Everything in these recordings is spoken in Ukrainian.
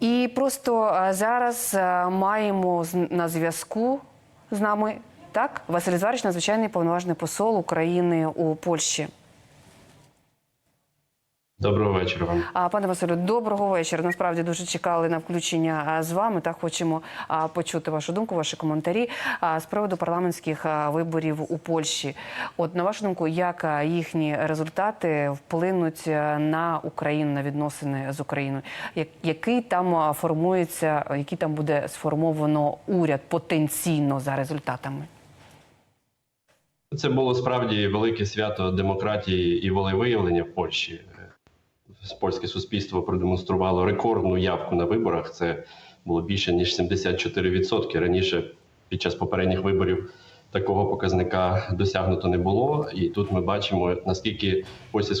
І просто е, зараз е, маємо на зв'язку з нами так Василь Зварич, надзвичайний повноважний посол України у Польщі. Доброго вечора вам. А пане Василю, доброго вечора. Насправді дуже чекали на включення з вами. Так хочемо почути вашу думку, ваші коментарі з приводу парламентських виборів у Польщі. От на вашу думку, як їхні результати вплинуть на Україну на відносини з Україною? Як- Який там формується, який там буде сформовано уряд потенційно за результатами? Це було справді велике свято демократії і волевиявлення в Польщі. Польське суспільство продемонструвало рекордну явку на виборах. Це було більше ніж 74%. Раніше під час попередніх виборів такого показника досягнуто не було. І тут ми бачимо наскільки польське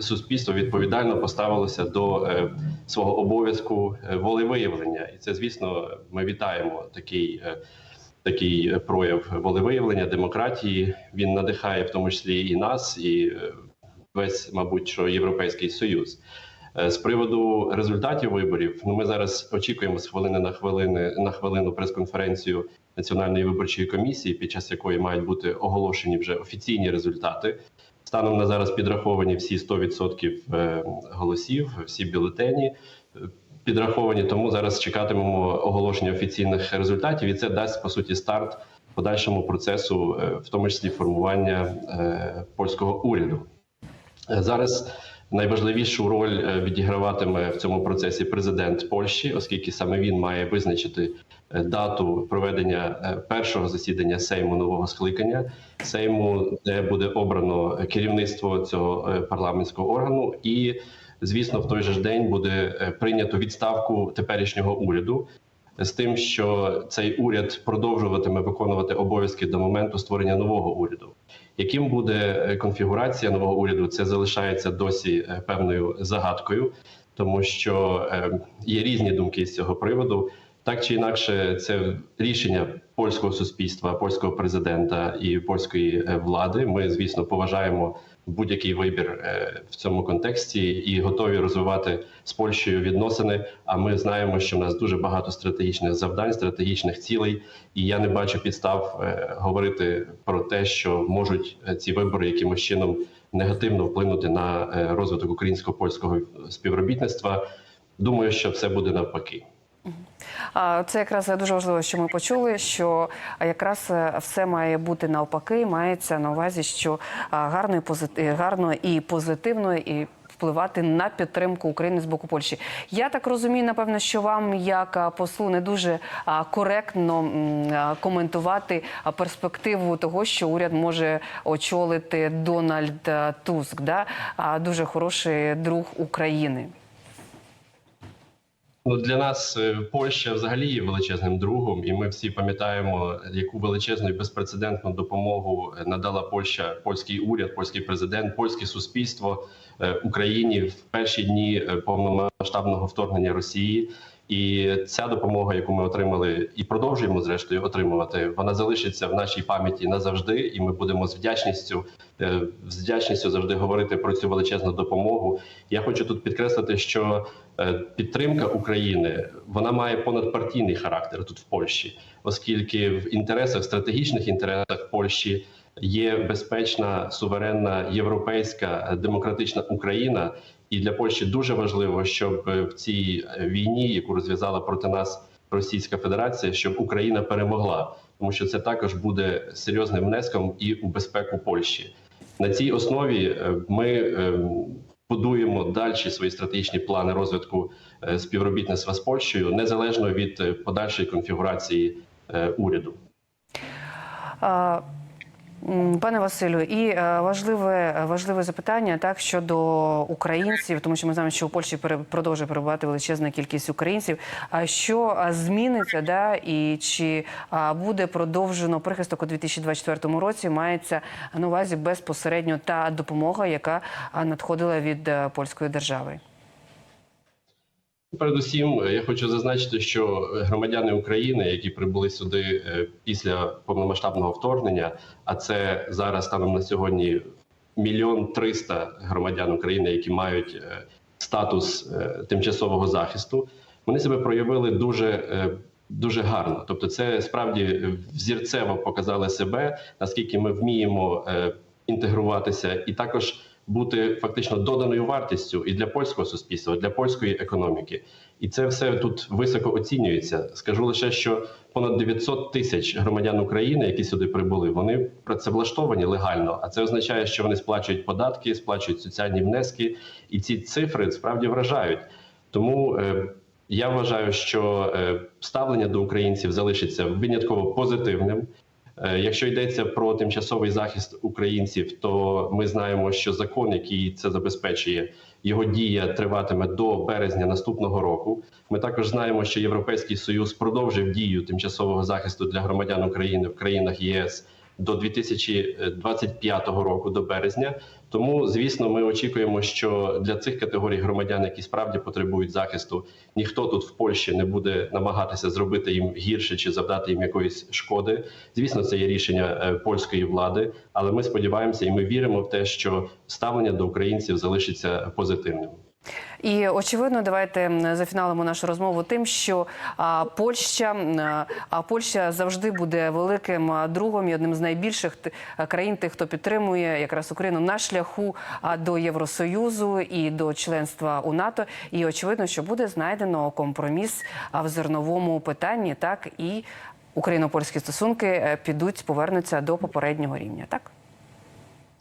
суспільство відповідально поставилося до е, свого обов'язку е, волевиявлення. І це, звісно, ми вітаємо такий. е, такий прояв волевиявлення демократії. Він надихає в тому числі і нас, і весь, мабуть, що європейський союз. Е, З приводу результатів виборів, ну ми зараз очікуємо з хвилини на хвилини на хвилину прес-конференцію Національної виборчої комісії, під час якої мають бути оголошені вже офіційні результати. Станом на зараз підраховані всі 100% е, голосів, всі бюлетені підраховані. Тому зараз чекатимемо оголошення офіційних результатів, і це дасть по суті старт подальшому процесу, е, в тому числі формування польського уряду. Е, Зараз найважливішу роль е, відіграватиме в цьому процесі президент Польщі, оскільки саме він має визначити е, дату проведення першого засідання Сейму нового скликання Сейму, де буде обрано керівництво цього парламентського органу, і звісно, в той же ж день буде прийнято відставку теперішнього уряду. З тим, що цей уряд продовжуватиме виконувати обов'язки до моменту створення нового уряду. Яким буде е, конфігурація нового уряду, це залишається досі е, певною загадкою, тому що е, є різні думки з цього приводу. Так чи інакше, це рішення польського суспільства, польського президента і польської е, влади. Ми, звісно, поважаємо будь-який вибір е, в цьому контексті і готові розвивати з Польщею відносини. А ми знаємо, що в нас дуже багато стратегічних завдань, стратегічних цілей, і я не бачу підстав е, говорити про те, що можуть ці вибори якимось чином негативно вплинути на розвиток українсько-польського співробітництва. Думаю, що все буде навпаки. Це якраз дуже важливо, що ми почули, що якраз е, все має бути навпаки, мається на увазі, що гарно і позитив, гарно і позитивно і. Впливати на підтримку України з боку Польщі. Я так розумію, напевно, що вам, як послу, не дуже коректно коментувати перспективу того, що уряд може очолити Дональд Туск, да? дуже хороший друг України. Ну для нас е, Польща взагалі є величезним другом, і ми всі пам'ятаємо, яку величезну і безпрецедентну допомогу е, надала Польща, польський уряд, польський президент, польське суспільство е, Україні в перші дні повномасштабного вторгнення Росії. І ця допомога, яку ми отримали, і продовжуємо зрештою отримувати, вона залишиться в нашій пам'яті назавжди, і ми будемо з вдячністю е, з вдячністю завжди говорити про цю величезну допомогу. Я хочу тут підкреслити, що е, підтримка України вона має понадпартійний характер тут в Польщі, оскільки в інтересах стратегічних інтересах Польщі є безпечна, суверенна європейська е, демократична Україна. І для Польщі дуже важливо, щоб е, в цій е, війні, яку розв'язала проти нас Російська Федерація, щоб Україна перемогла, тому що це також буде серйозним внеском і у безпеку Польщі. На цій основі ми будуємо далі свої стратегічні плани розвитку співробітництва з Польщею незалежно від подальшої конфігурації уряду. А, Пане Василю, і е, важливе важливе запитання так щодо українців, тому що ми знаємо, що у Польщі продовжує перебувати величезна кількість українців. А що зміниться, да і чи буде продовжено прихисток у 2024 році? Мається на увазі безпосередньо та допомога, яка надходила від е, польської держави. Передусім, е, я хочу зазначити, що громадяни України, які прибули сюди е, після повномасштабного вторгнення, а це зараз станом на сьогодні мільйон триста громадян України, які мають е, статус е, тимчасового захисту. вони себе проявили дуже. е, Дуже гарно, тобто, це справді взірцево показали себе, наскільки ми вміємо е, інтегруватися, і також бути фактично доданою вартістю і для польського суспільства, і для польської економіки. І це все тут високо оцінюється. Скажу лише, що понад 900 тисяч громадян України, які сюди прибули, вони працевлаштовані легально. А це означає, що вони сплачують податки, сплачують соціальні внески, і ці цифри справді вражають. Тому е, я вважаю, що е, ставлення до українців залишиться винятково позитивним. Е, Якщо йдеться про тимчасовий захист українців, то ми знаємо, що закон, який це забезпечує, його дія триватиме до березня наступного року. Ми також знаємо, що Європейський Союз продовжив дію тимчасового захисту для громадян України в країнах ЄС до 2025 року, до березня. Тому, звісно, ми очікуємо, що для цих категорій громадян, які справді потребують захисту, ніхто тут в Польщі не буде намагатися зробити їм гірше чи завдати їм якоїсь шкоди. Звісно, це є рішення е, польської влади, але ми сподіваємося і ми віримо в те, що ставлення до українців залишиться позитивним. І очевидно, давайте зафіналимо нашу розмову тим, що а, Польща а Польща завжди буде великим другом і одним з найбільших т- країн, тих, хто підтримує якраз Україну на шляху до Євросоюзу і до членства у НАТО. І очевидно, що буде знайдено компроміс в зерновому питанні, так і україно-польські стосунки е, підуть, повернуться до попереднього рівня. Так.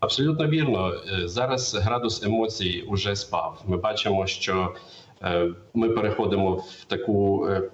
Абсолютно вірно. Е, Зараз градус емоцій уже спав. Ми бачимо, що ми переходимо в таку е,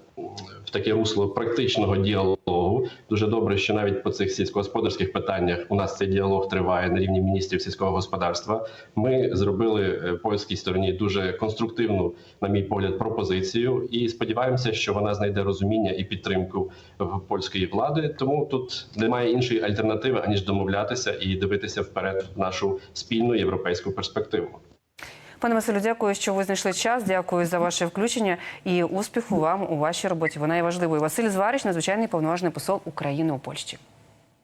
в таке русло практичного діалогу. Дуже добре, що навіть по цих сільськогосподарських питаннях у нас цей діалог триває на рівні міністрів сільського господарства. Ми зробили е, польській стороні дуже конструктивну, на мій погляд, пропозицію, і сподіваємося, що вона знайде розуміння і підтримку в польської влади. Тому тут немає іншої альтернативи аніж домовлятися і дивитися вперед в нашу спільну європейську перспективу. Пане Василю, дякую, що ви знайшли час. Дякую за ваше включення і успіху вам у вашій роботі. Вона є важливою. Василь Зварич, надзвичайний повноважний посол України у Польщі.